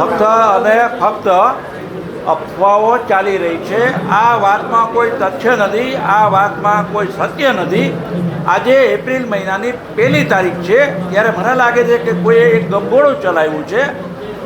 ફક્ત અને ફક્ત અફવાઓ ચાલી રહી છે. આ વાતમાં કોઈ તથ્ય નથી, આ વાતમાં કોઈ સત્ય નથી. આજે એપ્રિલ મહિનાની પહેલી તારીખ છે, ત્યારે મને લાગે છે કે કોઈએ એક ગંભોળું ચલાવ્યું છે.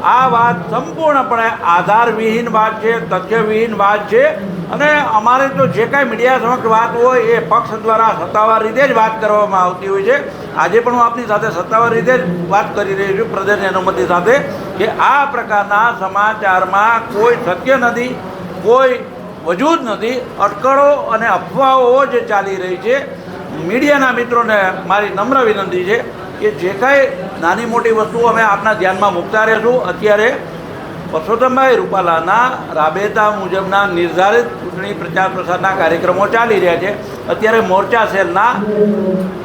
આ વાત સંપૂર્ણપણે આધારવિહીન વાત છે, તથ્યવિહીન વાત છે. અને અમારે તો જે કાંઈ મીડિયા સમક્ષ વાત હોય એ પક્ષ દ્વારા સત્તાવાર રીતે જ વાત કરવામાં આવતી હોય છે. આજે પણ હું આપની સાથે સત્તાવાર રીતે જ વાત કરી રહી છું. પ્રદેશની અનુમતિ સાથે કે આ પ્રકારના સમાચારમાં કોઈ સત્ય નથી, કોઈ વજૂદ નથી, અટકળો અને અફવાઓ જે ચાલી રહી છે. મીડિયાના મિત્રોને મારી નમ્ર વિનંતી છે કે જે કાંઈ નાની મોટી વસ્તુઓ અમે આપના ધ્યાનમાં મૂકતા રહેશું. અત્યારે પરસોત્તમભાઈ રૂપાલાના રાબેતા મુજબના નિર્ધારિત ચૂંટણી પ્રચાર પ્રસારના કાર્યક્રમો ચાલી રહ્યા છે. અત્યારે મોરચા સેલના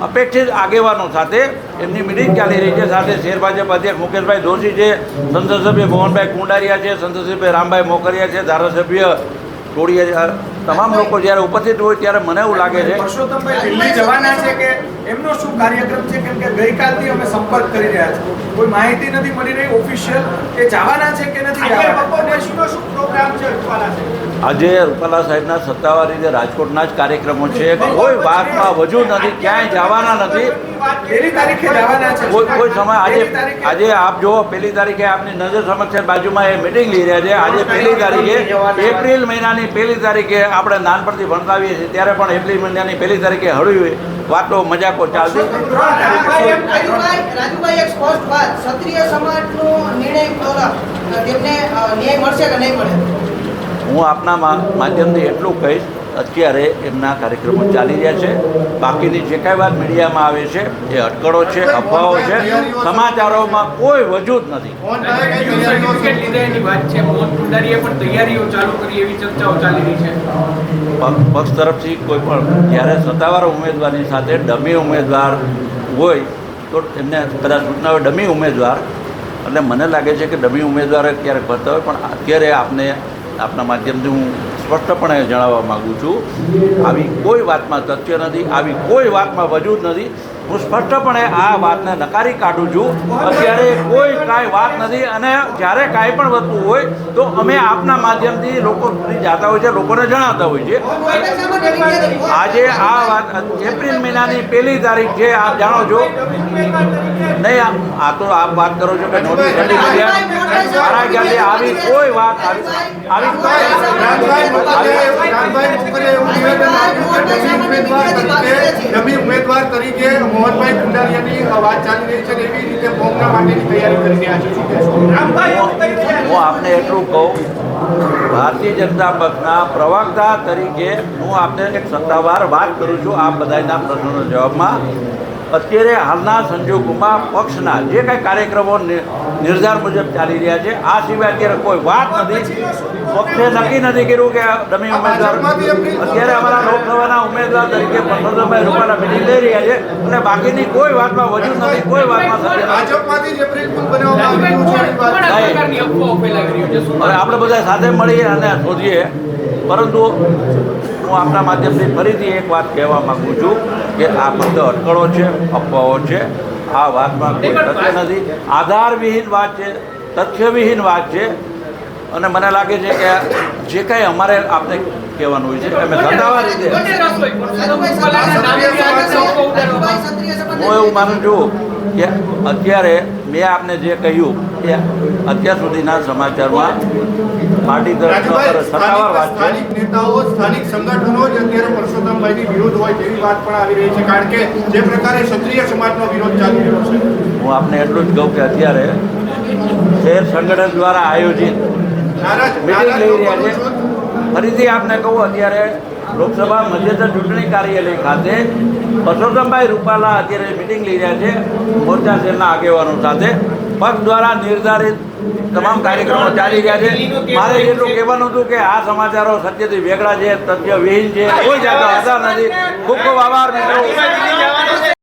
અપેક્ષિત આગેવાનો સાથે એમની મિટિંગ ચાલી રહી છે. સાથે શેર ભાજપ અધ્યક્ષ મુકેશભાઈ દોશી છે, સંસદ મોહનભાઈ કુંડારિયા છે, સંસદ રામભાઈ મોકરિયા છે, ધારાસભ્ય ટોળિયા તમામ લોકો જ્યારે ઉપસ્થિત હોય ત્યારે મને એવું લાગે છે દિલ્હી જવાના છે કે એમનો શું કાર્યક્રમ છે? કેમ કે ગઈકાલથી અમે સંપર્ક કરી રહ્યા છીએ. કોઈ માહિતી નથી મળી રહી ઓફિશિયલ કે જવાના છે કે નથી જવાના? શું પ્રોગ્રામ છે આજે રૂપાલા સાહેબના સત્તાવાર રીતે રાજકોટના જ કાર્યક્રમો છે. કોઈ વાતમાં વજૂદ નથી ક્યાંય જવાના નથી. પહેલી તારીખે જવાના છે. કોઈ કોઈ સમય આજે આજે આપ જુઓ પહેલી તારીખે આપની નજર સમક્ષ બાજુમાં એ મિટિંગ લઈ રહ્યા છે. આજે પહેલી તારીખે એપ્રિલ મહિનાની પહેલી તારીખે આપણે નાનપણથી ભણતાવીએ છીએ ત્યારે પણ એપ્રિલ મહિનાની પહેલી તારીખે હળવી વાતો મજાકો ચાલતી હું આપના માધ્યમથી એટલું કહીશ અત્યારે એમના કાર્યક્રમો ચાલી રહ્યા છે. બાકીની જે કાંઈ વાત મીડિયામાં આવે છે એ અટકળો છે અફવાઓ છે સમાચારોમાં કોઈ વજૂદ નથી. પક્ષ તરફથી કોઈ પણ જ્યારે સત્તાવાર ઉમેદવારની સાથે ડમી ઉમેદવાર હોય તો એમને કદાચ સૂચના હોય ડમી ઉમેદવાર એટલે મને લાગે છે કે ડમી ઉમેદવાર ક્યારેક ભરતા હોય પણ અત્યારે આપને આપના માધ્યમથી હું સ્પષ્ટપણે જણાવવા માગું છું. આવી કોઈ વાતમાં તથ્ય નથી આવી કોઈ વાતમાં વજૂદ નથી. હું સ્પષ્ટપણે આ વાતને નકારી કાઢું છું. અત્યારે કોઈ કાંઈ વાત નથી અને જ્યારે કાંઈ પણ વસ્તુ હોય તો અમે આપના માધ્યમથી લોકો સુધી જાતા હોય છે લોકોને જણાવતા હોય છે આજે આ વાત એપ્રિલ મહિનાની પહેલી તારીખ છે, આપ જાણો છો. નહીં આ- આ તો આપ વાત કરો છો કે નોટિસ ઘટી થઈ મારા ખ્યાલથી આવી કોઈ વાત, આવી આવી ઉમેદવાર તરીકે મોહનભાઈ કુંડારિયાની વાત ચાલી રહી છે એવી રીતે ફોર્મના માટેની તૈયારી કરી રહ્યા છે. હું આપને એટલું કહું ભારતીય જનતા પક્ષના પ્રવક્તા તરીકે હું આપને એક સત્તાવાર વાત કરું છું આ બધાના પ્રશ્નોના જવાબમાં. અત્યારે હાલના સંજોગોમાં પક્ષના જે કાંઈ કાર્યક્રમો નિર્ધાર મુજબ ચાલી રહ્યા છે આ સિવાય અત્યારે કોઈ વાત નથી. પક્ષે નક્કી નથી કર્યું કે ડમી ઉમેદવાર અત્યારે અમારા લોકસભાના ઉમેદવાર તરીકે પરસોત્તમભાઈ રૂપાલા મેળવી લઈ રહ્યા છે અને બાકીની કોઈ વાતમાં વધુ નથી કોઈ વાતમાં ભાજપમાંથી જે આપણે બધા સાથે મળીએ અને શોધીએ. પરંતુ હું આપણા માધ્યમથી ફરીથી એક વાત કહેવા માગું છું કે આ ફક્ત અટકળો છે અફવાઓ છે. આ વાતમાં કોઈ તથ્ય નથી. આધારવિહીન વાત છે તથ્યવિહીન વાત છે. અને મને લાગે છે કે જે કાંઈ અમારે આપને કહેવાનું હોય છે અમે ધંધાવા રીતે હું એવું માનું છું કે અત્યારે મેં આપને જે કહ્યું એ અત્યાર સુધીના સમાચારમાં પાર્ટી સત્તાવાર વાત છે. સ્થાનિક નેતાઓ સ્થાનિક સંગઠનો જ અત્યારે પરસોત્તમભાઈની વિરોધ હોય તેવી વાત પણ આવી રહી છે કારણ કે જે પ્રકારે ક્ષત્રિય સમાજનો વિરોધ ચાલી રહ્યો છે. હું આપને એટલું જ કહું કે અત્યારે શહેર સંગઠન દ્વારા આયોજિત મિટિંગ લઈ રહ્યા છે. ફરીથી આપને કહું અત્યારે લોકસભા મધ્યતર ચૂંટણી કાર્યાલય ખાતે પરસોત્તમભાઈ રૂપાલા અત્યારે મિટિંગ લઈ રહ્યા છે મોરચા શહેરના આગેવાનો સાથે. પક્ષ દ્વારા નિર્ધારિત તમામ કાર્યક્રમો ચાલી રહ્યા છે. મારે એટલું કહેવાનું હતું કે આ સમાચારો સત્યથી વેગળા છે તથ્ય વિહીન છે કોઈ જાતનો આધાર નથી. ખૂબ ખૂબ આભાર મિત્રો.